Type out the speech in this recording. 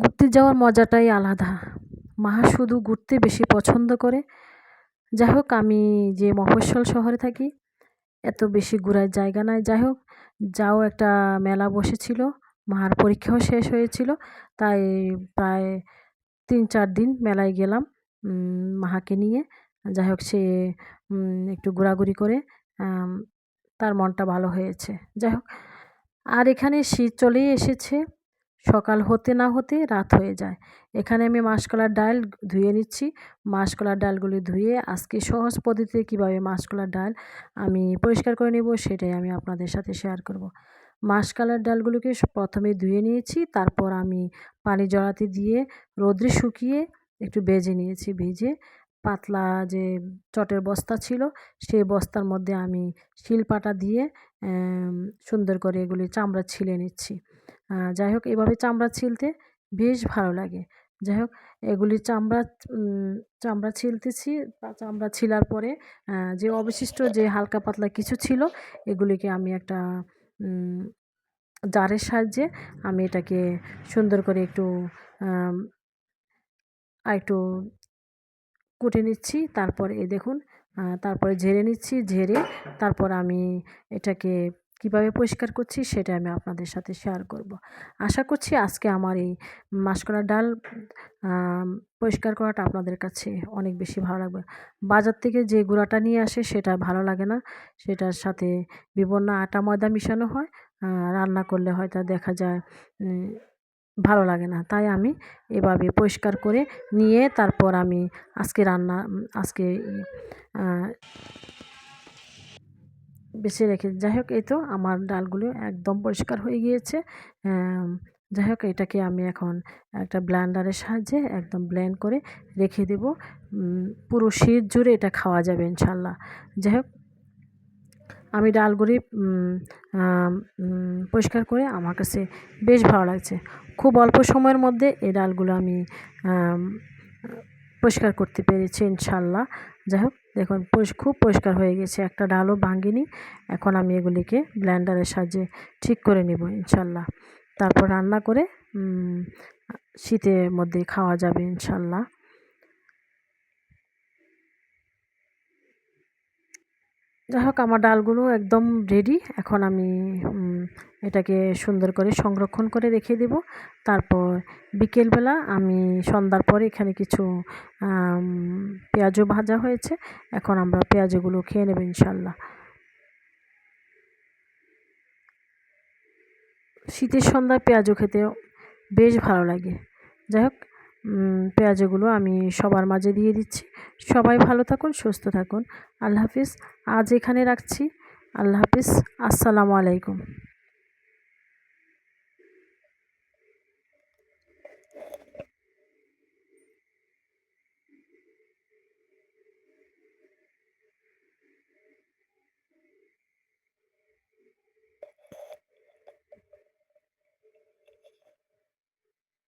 ঘুরতে যাওয়ার মজাটাই আলাদা। মাহা শুধু ঘুরতে বেশি পছন্দ করে। যাই হোক, আমি যে মফস্বল শহরে থাকি, এত বেশি ঘোরার জায়গা নাই। যাই হোক, যাও একটা মেলা বসেছিল মাহার পরীক্ষাও শেষ হয়েছিল, তাই প্রায় তিন চার দিন মেলায় গেলাম মাহাকে নিয়ে। যাই হোক, সে একটু ঘোরাঘুরি করে তার মনটা ভালো হয়েছে। যাই হোক, আর এখানে শীত চলেই এসেছে। সকাল হতে না হতে রাত হয়ে যায়। এখানে আমি মাসকলার ডাল ধুয়ে নিচ্ছি। মাসকলার ডালগুলি ধুয়ে আজকে সহজ পদ্ধতিতে কীভাবে মাসকলার ডাল আমি পরিষ্কার করে নেব সেটাই আমি আপনাদের সাথে শেয়ার করব। মাসকলার ডালগুলোকে প্রথমে ধুয়ে নিয়েছি, তারপর আমি পানি জড়াতে দিয়ে রোদ্রে শুকিয়ে একটু বেজে নিয়েছি। ভেজে পাতলা যে চটের বস্তা ছিল সেই বস্তার মধ্যে আমি শিলপাটা দিয়ে সুন্দর করে এগুলি চামড়া ছিলে নিচ্ছি। যাই হোক এভাবে চামড়া ছিলতে বেশ ভালো লাগে। যাই হোক এগুলি চামড়া চামড়া ছিলতেছি চামড়া ছিলার পরে যে অবশিষ্ট যে হালকা পাতলা কিছু ছিল, এগুলিকে আমি একটা জারের সাহায্যে আমি এটাকে সুন্দর করে একটু একটু কুটে নিচ্ছি। তারপর এ দেখুন তারপরে ঝেড়ে নিচ্ছি, ঝেড়ে তারপর আমি এটাকে কীভাবে পরিষ্কার করছি সেটা আমি আপনাদের সাথে শেয়ার করব। আশা করছি আজকে আমার এই মাসকলার ডাল পরিষ্কার করাটা আপনাদের কাছে অনেক বেশি ভালো লাগবে। বাজার থেকে যে গুঁড়াটা নিয়ে আসে সেটা ভালো লাগে না। সেটার সাথে বিভিন্ন আটা ময়দা মিশানো হয়। রান্না করলে হয়তো দেখা যায় ভালো লাগে না। তাই আমি এভাবে পরিষ্কার করে নিয়ে তারপর আমি আজকে রান্না, আজকে বেছে রেখে যাই হোক এই তো আমার ডালগুলো একদম পরিষ্কার হয়ে গিয়েছে। যাই হোক এটাকে আমি এখন একটা ব্ল্যান্ডারের সাহায্যে একদম ব্লেন্ড করে রেখে দেব। পুরো শীত জুড়ে এটা খাওয়া যাবে ইনশাল্লাহ। যাই হোক আমি ডালগুলি পরিষ্কার করে আমার কাছে বেশ ভালো লাগছে। খুব অল্প সময়ের মধ্যে এই ডালগুলো আমি পরিষ্কার করতে পেরেছি ইনশাল্লাহ। যাই হোক দেখুন খুব পরিষ্কার হয়ে গেছে। একটা ডালও ভাঙিনি এখন আমি এগুলিকে ব্ল্যান্ডারের সাহায্যে ঠিক করে নেব, ইনশাল্লাহ। তারপর রান্না করে শীতের মধ্যে খাওয়া যাবে, ইনশাল্লাহ। যাই হোক আমার ডালগুলো একদম রেডি এখন আমি এটাকে সুন্দর করে সংরক্ষণ করে রেখে দেব। তারপর বিকেলবেলা আমি সন্ধ্যার পরে এখানে কিছু পেঁয়াজও ভাজা হয়েছে। এখন আমরা পেঁয়াজগুলো খেয়ে নেব ইনশাল্লাহ। শীতের সন্ধ্যায় পেঁয়াজও খেতে বেশ ভালো লাগে। যাই হোক পেঁয়াজগুলো আমি সবার মাঝে দিয়ে দিচ্ছি। সবাই ভালো থাকুন, সুস্থ থাকুন। আল্লাহ হাফিজ। আজ এখানে রাখছি। আল্লাহ হাফিজ। আসসালামু আলাইকুম।